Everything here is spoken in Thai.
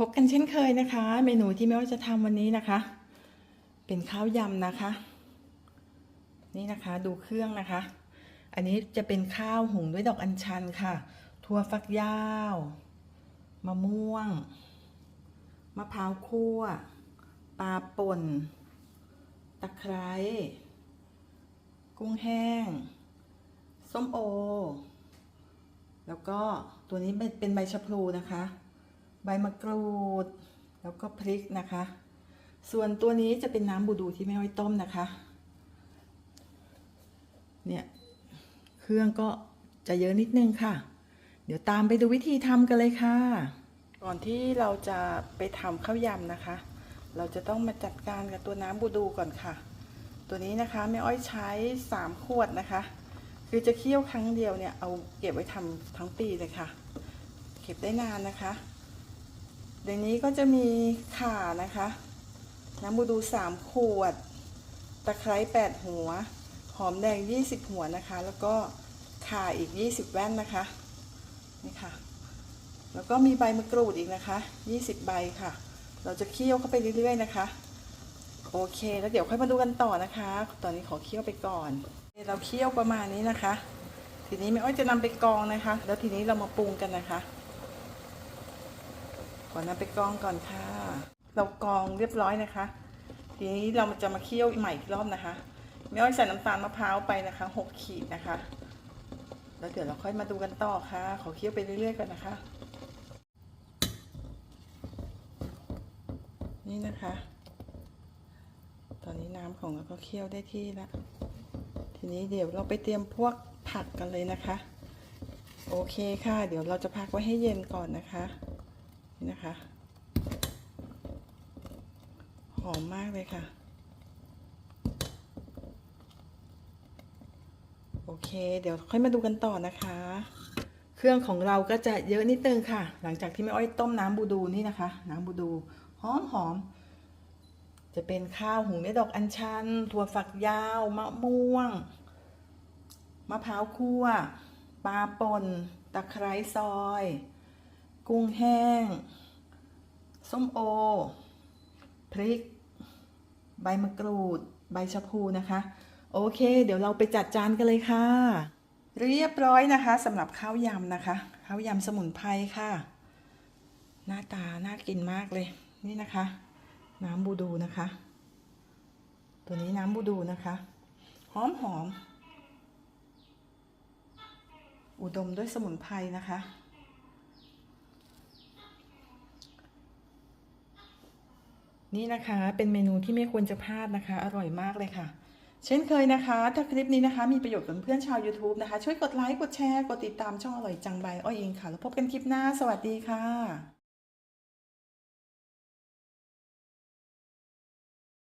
พบกันเช่นเคยนะคะ เมนูที่แม่ว่าจะทำวันนี้นะคะ เป็นข้าวยำนะคะ นี่นะคะดูเครื่องนะคะ อันนี้จะเป็นข้าวหุงด้วยดอกอัญชันค่ะถั่วฝักยาวมะม่วงมะพร้าวคั่วปลาป่น ตะไคร้ กุ้งแห้ง ส้มโอ แล้วก็ตัวนี้เป็นเป็นใบชะพลูนะคะ ใบมะกรูด แล้วก็พริกนะคะ ส่วนตัวนี้จะเป็นน้ำบูดูที่แม่อ้ต้มนะคะ เนี่ยเครื่องก็จะเยอะนิดนึงค่ะ เดี๋ยวตามไปดูวิธีทำกันเลยค่ะ ก่อนที่เราจะไปทำข้าวยำนะคะ เราจะต้องมาจัดการกับตัวน้ำบูดูก่อนค่ะ ตัวนี้นะคะแม่อ้อยใช้ 3 ขวดนะคะคือจะเคี่ยวครั้งเดียวเนี่ยเอาเก็บไว้ทำทั้งปีเลยค่ะ เก็บได้นานนะคะ ในนี้ก็จะมีข่านะคะ น้ำบูดู3ขวด ตะไคร้8หัว หอมแดง20หัวนะคะ แล้วก็ข่าอีก20แว่นนะคะ นี่ค่ะ แล้วก็มีใบมะกรูดอีกนะคะ20ใบค่ะ เราจะเคี่ยวเข้าไปเรื่อยๆนะคะ โอเค แล้วเดี๋ยวค่อยมาดูกันต่อนะคะ ตอนนี้ขอเคี่ยวไปก่อน เราเคี่ยวประมาณนี้นะคะ ทีนี้แม่อ้อยจะนำไปกองนะคะ แล้วทีนี้เรามาปรุงกันนะคะ ก่อนนำไปกรองก่อนค่ะ เรากรองเรียบร้อยนะคะ ทีนี้เราจะมาเคี่ยวใหม่อีกรอบนะคะแม่อ้อยใส่น้ำตาลมะพร้าวไปนะคะหกขีดนะคะ แล้วเดี๋ยวเราค่อยมาดูกันต่อค่ะ ขอเคี่ยวไปเรื่อยๆก่อนนะคะ นี่นะคะ ตอนนี้น้ำของเราก็เคี่ยวได้ที่แล้วทีนี้เดี๋ยวเราไปเตรียมพวกผักกันเลยนะคะ โอเคค่ะ เดี๋ยวเราจะพักไว้ให้เย็นก่อนนะคะ นะคะ หอมมากเลยค่ะ โอเค เดี๋ยวค่อยมาดูกันต่อนะคะ เครื่องของเราก็จะเยอะนิดนึงค่ะ หลังจากที่แม่อ้อยต้มน้ำบูดูนี่นะคะ น้ำบูดูหอมหอมจะเป็นข้าวหุงด้วยดอกอัญชัน ถั่วฝักยาว มะม่วง มะพร้าวคั่ว ปลาป่น ตะไคร้ซอย กุ้งแห้ง ส้มโอ พริก ใบมะกรูด ใบชะพูนะคะ โอเค เดี๋ยวเราไปจัดจานกันเลยค่ะ เรียบร้อยนะคะสำหรับข้าวยำนะคะ ข้าวยำสมุนไพรค่ะ หน้าตาน่ากินมากเลย นี่นะคะ น้ำบูดูนะคะ ตัวนี้น้ำบูดูนะคะ หอมหอมอุดมด้วยสมุนไพรนะคะ นี่นะคะเป็นเมนูที่ไม่ควรจะพลาดนะคะ อร่อยมากเลยค่ะ เช่นเคยนะคะ ถ้าคลิปนี้นะคะ มีประโยชน์กับเพื่อนชาว YouTube นะคะ ช่วยกดไลค์กดแชร์ กดติดตามช่องอร่อยจังใบอ้อยเองค่ะ แล้วพบกันคลิปหน้า สวัสดีค่ะ